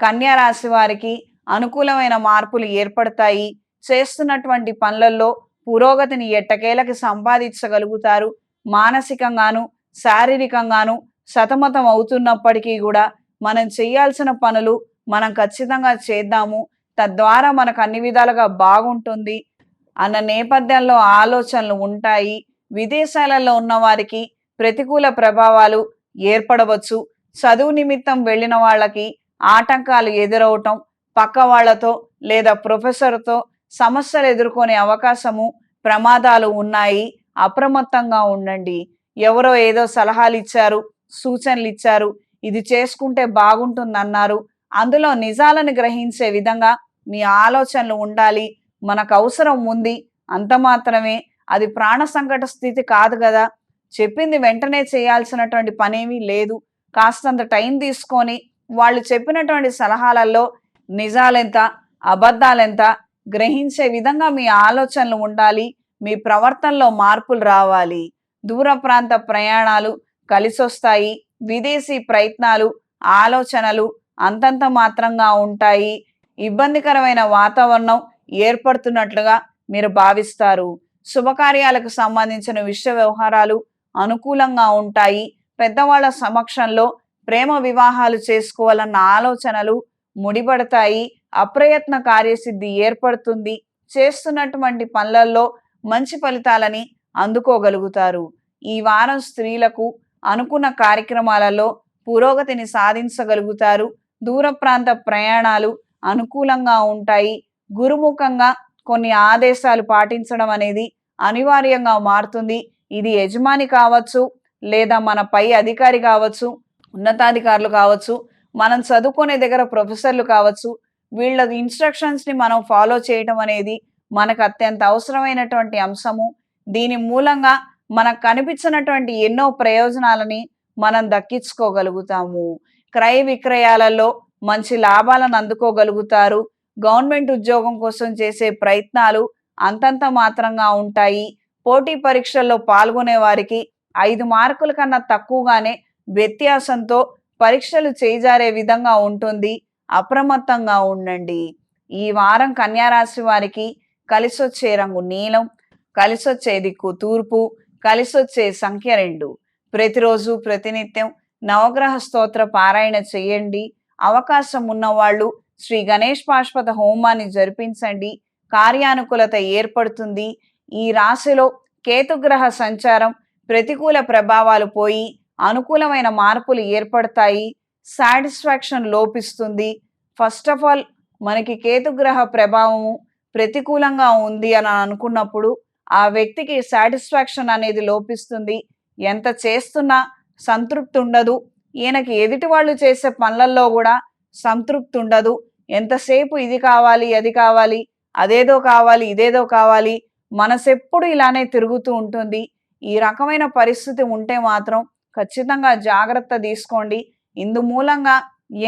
కన్యా రాశి వారికి అనుకూలమైన మార్పులు ఏర్పడతాయి. చేస్తున్నటువంటి పనులలో పురోగతిని ఎట్టకేలకి సంపాదించగలుగుతారు. మానసికంగాను శారీరకంగాను సతమతం అవుతున్నప్పటికీ కూడా మనం చేయాల్సిన పనులు మనం ఖచ్చితంగా చేద్దాము. తద్వారా మనకు అన్ని విధాలుగా బాగుంటుంది. అన్న నేపథ్యంలో ఆలోచనలు ఉంటాయి. విదేశాలలో ఉన్న వారికి ప్రతికూల ప్రభావాలు ఏర్పడవచ్చు. చదువు నిమిత్తం వెళ్ళిన వాళ్ళకి ఆటంకాలు ఎదురవటం పక్క వాళ్ళతో లేదా ప్రొఫెసర్తో సమస్యలు ఎదుర్కొనే అవకాశము ప్రమాదాలు ఉన్నాయి. అప్రమత్తంగా ఉండండి. ఎవరో ఏదో సలహాలు ఇచ్చారు సూచనలు ఇచ్చారు ఇది చేసుకుంటే బాగుంటుంది అన్నారు అందులో నిజాలను గ్రహించే విధంగా మీ ఆలోచనలు ఉండాలి. మనకు అవసరం ఉంది. అంత మాత్రమే. అది ప్రాణ సంకట స్థితి కాదు కదా. చెప్పింది వెంటనే చేయాల్సినటువంటి పనేమీ లేదు. కాస్తంత టైం తీసుకొని వాళ్ళు చెప్పినటువంటి సలహాలలో నిజాలెంత అబద్ధాలెంత గ్రహించే విధంగా మీ ఆలోచనలు ఉండాలి మీ ప్రవర్తనలో మార్పులు రావాలి. దూర ప్రాంత ప్రయాణాలు కలిసొస్తాయి విదేశీ ప్రయత్నాలు ఆలోచనలు అంతంత మాత్రంగా ఉంటాయి. ఇబ్బందికరమైన వాతావరణం ఏర్పడుతున్నట్లుగా మీరు భావిస్తారు. శుభకార్యాలకు సంబంధించిన విషయ వ్యవహారాలు అనుకూలంగా ఉంటాయి. పెద్దవాళ్ళ సమక్షంలో ప్రేమ వివాహాలు చేసుకోవాలన్న ఆలోచనలు ముడిపడతాయి. అప్రయత్న కార్యసిద్ధి ఏర్పడుతుంది. చేస్తున్నటువంటి పనులలో మంచి ఫలితాలని అందుకోగలుగుతారు. ఈ వారం స్త్రీలకు అనుకున్న కార్యక్రమాలలో పురోగతిని సాధించగలుగుతారు. దూర ప్రాంత ప్రయాణాలు అనుకూలంగా ఉంటాయి. గురుముఖంగా కొన్ని ఆదేశాలు పాటించడం అనేది అనివార్యంగా మారుతుంది. ఇది యజమాని కావచ్చు లేదా మన పై అధికారి కావచ్చు. ఉన్నతాధికారులు కావచ్చు మనం చదువుకునే దగ్గర ప్రొఫెసర్లు కావచ్చు వీళ్ళ ఇన్స్ట్రక్షన్స్ని మనం ఫాలో చేయటం అనేది మనకు అత్యంత అవసరమైనటువంటి అంశము. దీని మూలంగా మనకు కనిపించినటువంటి ఎన్నో ప్రయోజనాలని మనం దక్కించుకోగలుగుతాము. క్రయ విక్రయాలలో మంచి లాభాలను అందుకోగలుగుతారు. గవర్నమెంట్ ఉద్యోగం కోసం చేసే ప్రయత్నాలు అంతంత మాత్రంగా ఉంటాయి. పోటీ పరీక్షల్లో పాల్గొనే వారికి ఐదు మార్కుల కన్నా తక్కువగానే వ్యత్యాసంతో పరీక్షలు చేజారే విధంగా ఉంటుంది. అప్రమత్తంగా ఉండండి. ఈ వారం కన్యారాశి వారికి కలిసొచ్చే రంగు నీలం కలిసొచ్చే దిక్కు తూర్పు కలిసొచ్చే సంఖ్య రెండు. ప్రతిరోజు ప్రతినిత్యం నవగ్రహ స్తోత్ర పారాయణ చేయండి. అవకాశం ఉన్నవాళ్ళు శ్రీ గణేష్ పాశ్వత హోమాన్ని జరిపించండి. కార్యానుకూలత ఏర్పడుతుంది. ఈ రాశిలో కేతుగ్రహ సంచారం ప్రతికూల ప్రభావాలు పోయి అనుకూలమైన మార్పులు ఏర్పడతాయి. సాటిస్ఫాక్షన్ లోపిస్తుంది. ఫస్ట్ ఆఫ్ ఆల్ మనకి కేతుగ్రహ ప్రభావము ప్రతికూలంగా ఉంది అని అనుకున్నప్పుడు ఆ వ్యక్తికి సాటిస్ఫాక్షన్ అనేది లోపిస్తుంది. ఎంత చేస్తున్నా సంతృప్తి ఉండదు. ఈయనకి ఎదుటి వాళ్ళు చేసే పనులలో కూడా సంతృప్తి ఉండదు. ఎంతసేపు ఇది కావాలి అది కావాలి అదేదో కావాలి ఇదేదో కావాలి మనసెప్పుడు ఇలానే తిరుగుతూ ఉంటుంది. ఈ రకమైన పరిస్థితి ఉంటే మాత్రం ఖచ్చితంగా జాగ్రత్త తీసుకోండి. ఇందు మూలంగా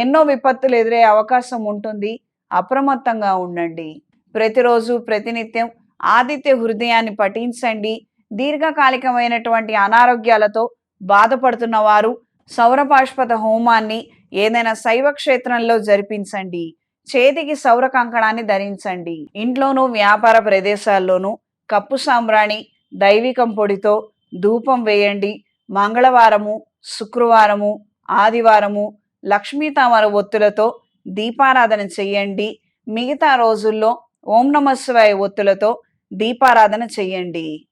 ఎన్నో విపత్తులు ఎదురే అవకాశం ఉంటుంది. అప్రమత్తంగా ఉండండి. ప్రతిరోజు ప్రతినిత్యం ఆదిత్య హృదయాన్ని పఠించండి. దీర్ఘకాలికమైనటువంటి అనారోగ్యాలతో బాధపడుతున్న వారు సౌరపాష్పత హోమాన్ని ఏదైనా శైవ క్షేత్రంలో జరిపించండి. చేతికి సౌర కంకణాన్ని ధరించండి. ఇంట్లోనూ వ్యాపార ప్రదేశాల్లోనూ కప్పు సాంబ్రాణి దైవికం పొడితో ధూపం వేయండి. మంగళవారము శుక్రవారము ఆదివారము లక్ష్మీ తామర ఒత్తులతో దీపారాధన చెయ్యండి మిగతా రోజుల్లో ఓం నమ శివాయ ఒత్తులతో దీపారాధన చెయ్యండి